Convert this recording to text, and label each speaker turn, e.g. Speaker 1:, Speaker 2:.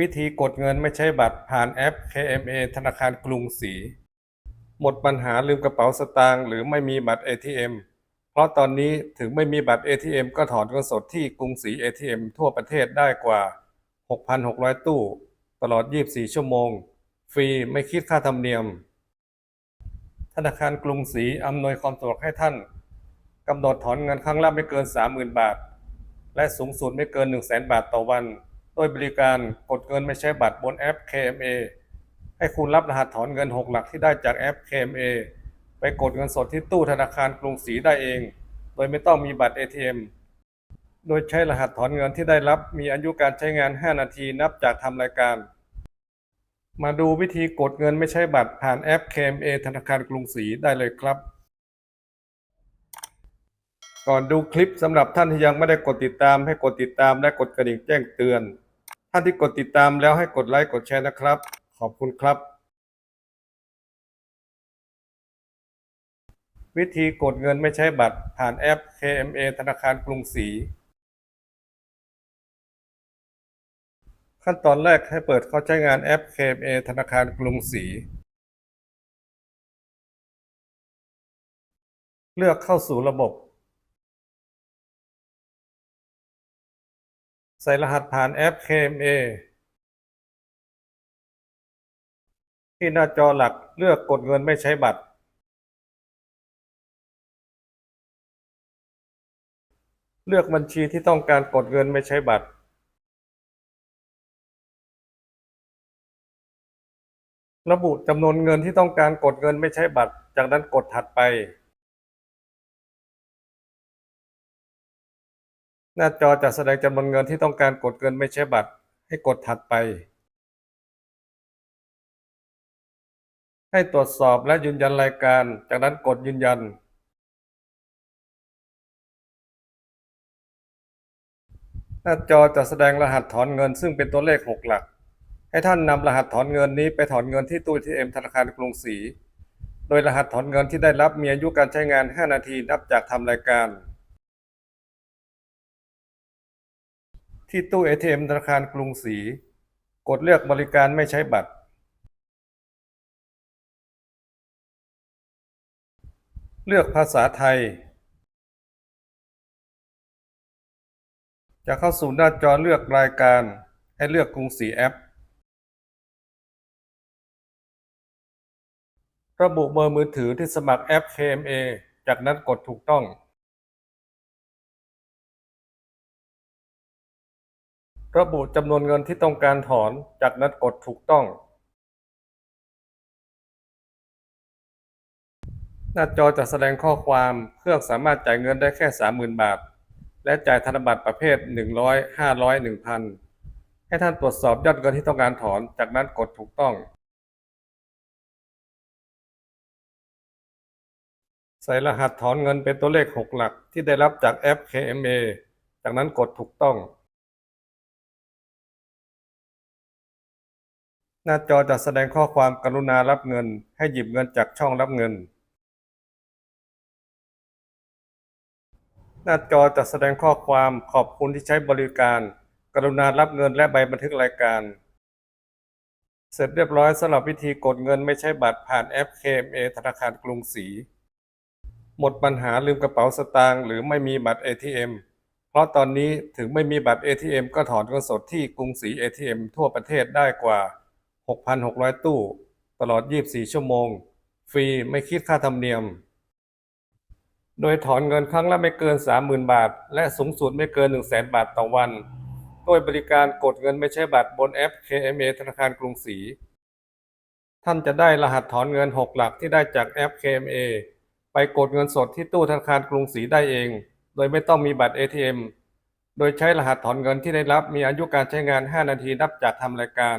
Speaker 1: วิธีกดเงินไม่ใช้บัตรผ่านแอป KMA ธนาคารกรุงศรี หมดปัญหาลืมกระเป๋าสตางค์หรือไม่มีบัตร ATM เพราะตอนนี้ถึงไม่มีบัตร ATM ก็ถอนเงินสดที่กรุงศรี ATM ทั่วประเทศได้กว่า 6,600 ตู้ ตลอด 24 ชั่วโมง ฟรีไม่คิดค่าธรรมเนียม ธนาคารกรุงศรีอำนวยความสะดวกให้ท่านกำหนดถอนเงินครั้งละไม่เกิน 30,000 บาท และสูงสุดไม่เกิน 100,000บาทต่อวัน ดยบริการกดเงินไม่ใช้บัตรบนแอป KMA ให้คุณรับรหัสถอนเงิน 6 หลักที่ได้จากแอป KMA ไปกดเงินสดที่ตู้ธนาคารกรุงศรีได้เอง โดยไม่ต้องมีบัตร ATM โดยใช้รหัสถอนเงินที่ได้รับมีอายุการใช้งาน 5 นาทีนับจากทำรายการ มาดูวิธีกดเงินไม่ใช้บัตรผ่านแอป KMA ธนาคารกรุงศรีได้เลยครับ ก่อนดูคลิปสำหรับท่านที่ยังไม่ได้กดติดตามให้กดติดตามและกดกระดิ่งแจ้งเตือน ท่านที่กดติดตามแล้วให้กดไลค์กดแชร์นะครับ ขอบคุณครับ วิธีกดเงินไม่ใช้บัตรผ่านแอป KMA ธนาคารกรุงศรีขั้นตอนแรกให้เปิดเข้าใช้งานแอป KMA ธนาคารกรุงศรีเลือกเข้าสู่ระบบ ใส่รหัสผ่านแอป KMA ที่หน้าจอหลักเลือกกดเงินไม่ใช้บัตร เลือกบัญชีที่ต้องการกดเงินไม่ใช้บัตร ระบุจำนวนเงินที่ต้องการกดเงินไม่ใช้บัตร จากนั้นกดถัดไป น้าจอจะแสดงจำนวนเงินที่ต้องการกดเงินไม่ใช้บัตร ให้กดถัดไป ให้ตรวจสอบและยืนยันรายการ จากนั้นกดยืนยัน หน้าจอจะแสดงรหัสถอนเงินซึ่งเป็นตัวเลข 6 หลัก ให้ท่านนำรหัสถอนเงินนี้ไปถอนเงินที่ตู้ ATM ธนาคารกรุงศรี โดยรหัสถอนเงินที่ได้รับมีอายุการใช้งาน 5 นาทีนับจากทำรายการ ที่ตู้ ATM ธนาคารกรุงศรี กดเลือกบริการไม่ใช้บัตร เลือกภาษาไทย จะเข้าสู่หน้าจอเลือกรายการ ให้เลือกกรุงศรีแอป ระบุเบอร์มือถือที่สมัครแอป KMA จากนั้นกดถูกต้อง ระบุจำนวนเงินที่ต้องการถอน จากนั้นกดถูกต้อง หน้าจอจะแสดงข้อความเครื่องสามารถจ่ายเงินได้แค่ 30,000 บาท และจ่ายธนบัตรประเภท 100 500 1,000 ให้ท่านตรวจสอบยอดเงินที่ต้องการถอน จากนั้นกดถูกต้อง ใส่รหัสถอนเงินเป็นตัวเลข 6 หลักที่ได้รับจากแอป KMA จากนั้นกดถูกต้อง หน้าจอจะแสดงข้อความกรุณารับเงิน ให้หยิบเงินจากช่องรับเงิน หน้าจอจะแสดงข้อความขอบคุณที่ใช้บริการ กรุณารับเงินและใบบันทึกรายการ เสร็จเรียบร้อยสำหรับวิธีกดเงินไม่ใช้บัตรผ่านแอป KMA ธนาคารกรุงศรี หมดปัญหาลืมกระเป๋าสตางค์หรือไม่มีบัตร ATM เพราะตอนนี้ถึงไม่มีบัตร ATM ก็ถอนเงินสดที่กรุงศรี ATM ทั่วประเทศได้กว่า 6,600 ตู้ ตลอด 24 ชั่วโมง ฟรีไม่คิดค่าธรรมเนียม โดยถอนเงินครั้งละไม่เกิน 30,000 บาท และสูงสุดไม่เกิน 100,000 บาทต่อวัน โดยบริการกดเงินไม่ใช่บัตรบนแอป KMA ธนาคารกรุงศรี ท่านจะได้รหัสถอนเงิน 6 หลักที่ได้จากแอป KMA ไปกดเงินสดที่ตู้ธนาคารกรุงศรีได้เอง โดยไม่ต้องมีบัตร ATM โดยใช้รหัสถอนเงินที่ได้รับมีอายุการใช้งาน 5 นาทีนับจากทำรายการ